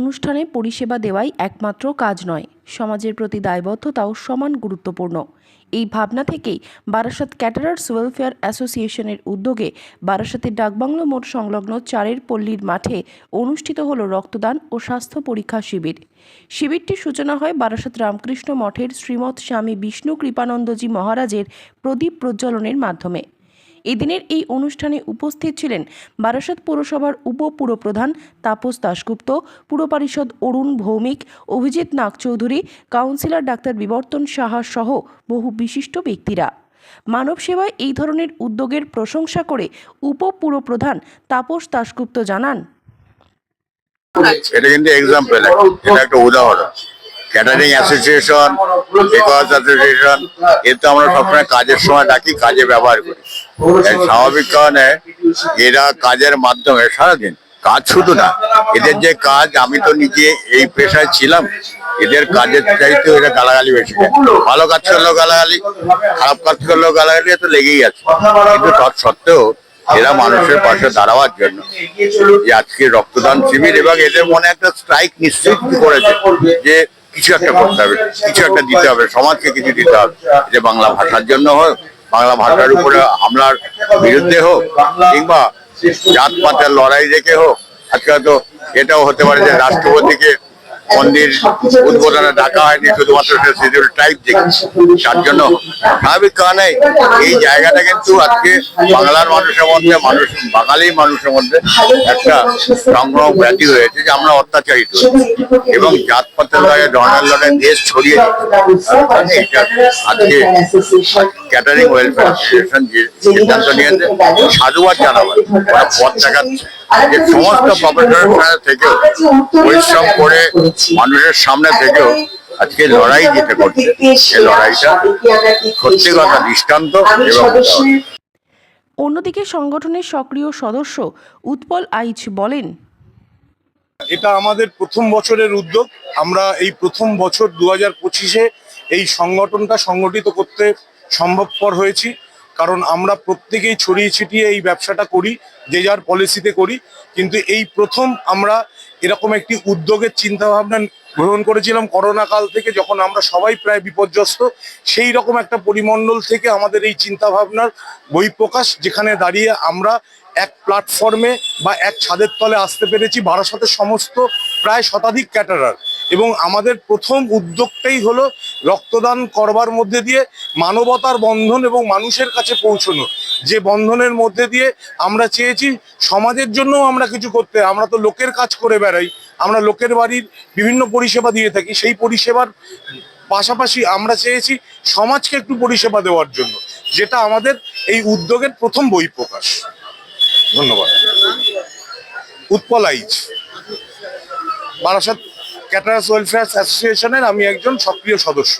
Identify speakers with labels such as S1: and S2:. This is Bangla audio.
S1: অনুষ্ঠানে পরিষেবা দেওয়াই একমাত্র কাজ নয়। সমাজের প্রতি দায়বদ্ধতাও সমান গুরুত্বপূর্ণ। এই ভাবনা থেকেই বারাসাত ক্যাটারার্স ওয়েলফেয়ার অ্যাসোসিয়েশনের উদ্যোগে বারাসাতের ডাকবাংলো মোড় সংলগ্ন চারের পল্লীর মাঠে অনুষ্ঠিত হল রক্তদান ও স্বাস্থ্য পরীক্ষা শিবির। শিবিরটির সূচনা হয় বারাসাত রামকৃষ্ণ মঠের শ্রীমৎ স্বামী বিষ্ণু কৃপানন্দজি মহারাজের প্রদীপ প্রজ্বলনের মাধ্যমে। এদিনের এই অনুষ্ঠানে উপস্থিত ছিলেন বারাসাত পৌরসভার উপপুরপ্রধান তাপস দাশগুপ্ত, পুর পরিষদ অরুণ ভৌমিক, অভিজিৎ নাগ চৌধুরী কাউন্সিলর ডাক্তার বিবর্তন সাহা সহ বহু বিশিষ্ট ব্যক্তিরা। মানব সেবায় এই ধরনের উদ্যোগের প্রশংসা করে উপপুরপ্রধান তাপস দাশগুপ্ত জানান,
S2: এটা কিন্তু এক্সাম্পল এটা একটা উদাহরণ। ক্যাটারিং অ্যাসোসিয়েশন আমরা সবসময় কাজের সময় ডাকি, কাজে ব্যবহার করি। স্বাভাবিক কারণে এরা কাজের মাধ্যমে সারাদিন কাজ শুধু না এদের যে কাজ আমি তো নিজে এই পেশায় ছিলাম এদের কাজের চাইতে এরা গালাগালি বেশি। ভালো কাজ করলেও গালাগালি খারাপ কাজ করলেও গালাগালি তো লেগেই আছে কিন্তু তৎসত্ত্বেও এরা মানুষের পাশে দাঁড়াবার জন্য যে আজকে রক্তদান শিবির এবং এদের মনে একটা স্ট্রাইক নিশ্চিত করেছে যে কিছু একটা করতে হবে কিছু একটা দিতে হবে সমাজকে কিছু দিতে হবে যে বাংলা ভাষার জন্য হোক বাংলা ভাষার উপরে হামলার বিরুদ্ধে হোক কিংবা জাত পাতের লড়াই দেখে হোক, আজকে তো এটাও হতে পারে যে রাষ্ট্রপতিকে মন্দির উদ্বোধনে ডাকা হয়নি শুধুমাত্র শিডিউল টাইপ দেখে তার জন্য স্বাভাবিক কারণে এই জায়গাটা কিন্তু আজকে বাংলার মানুষের মধ্যে মানুষ বাঙালি মানুষের মধ্যে একটা সংগ্রহ ব্যাধি হয়েছে যে আমরা অত্যাচারিত। এবং জাতপাতের লড়াই ধর্মের লড়াই দেশ ছড়িয়ে আজকে ক্যাটারিং ওয়েলফেয়ার অ্যাসোসিয়েশন যে সিদ্ধান্ত নিয়েছে সাধুবাদ জানাবার ওরা পথ দেখাচ্ছে। যে সমস্ত প্রফেশনাল থেকেও পরিশ্রম করে মানুষের সামনে থেকেও আজকে লড়াই যেতে করছে এই লড়াইটা সত্যি কথা দৃষ্টান্ত এবং
S1: অন্যদিকে সংগঠনের সক্রিয় সদস্য উৎপল আইচ বলেন
S3: এটা আমাদের প্রথম বছরের উদ্যোগ। আমরা এই প্রথম বছর দু হাজার পঁচিশে এই সংগঠনটা সংগঠিত করতে সম্ভবপর হয়েছি। কারণ আমরা প্রত্যেকেই ছড়িয়ে ছিটিয়ে এই ব্যবসাটা করি, যে যার পলিসিতে করি। কিন্তু এই প্রথম আমরা এরকম একটি উদ্যোগের চিন্তা ভাবনা গ্রহণ করেছিলাম করোনা কাল থেকে, যখন আমরা সবাই প্রায় বিপর্যস্ত। সেই রকম একটা পরিমণ্ডল থেকে আমাদের এই চিন্তা ভাবনার বহিঃপ্রকাশ যেখানে দাঁড়িয়ে আমরা এক প্ল্যাটফর্মে বা এক ছাদের তলে আসতে পেরেছি। বারাসাতের সমস্ত প্রায় শতাধিক ক্যাটারার এবং আমাদের প্রথম উদ্যোগটাই হলো রক্তদান করবার মধ্যে দিয়ে মানবতার বন্ধন এবং মানুষের কাছে পৌঁছনো। যে বন্ধনের মধ্যে দিয়ে আমরা চেয়েছি সমাজের জন্য আমরা কিছু করতে। আমরা তো লোকের কাজ করে বেড়াই। আমরা লোকের বাড়ির বিভিন্ন পরিষেবা দিয়ে থাকি। সেই পরিষেবার পাশাপাশি আমরা চেয়েছি সমাজকে একটু পরিষেবা দেওয়ার জন্য। যেটা আমাদের এই উদ্যোগের প্রথম বই প্রকাশ ধন্যবাদ। উৎপল আইচ বারাসাত ক্যাটারাস ওয়েলফেয়ার অ্যাসোসিয়েশনের আমি একজন সক্রিয় সদস্য।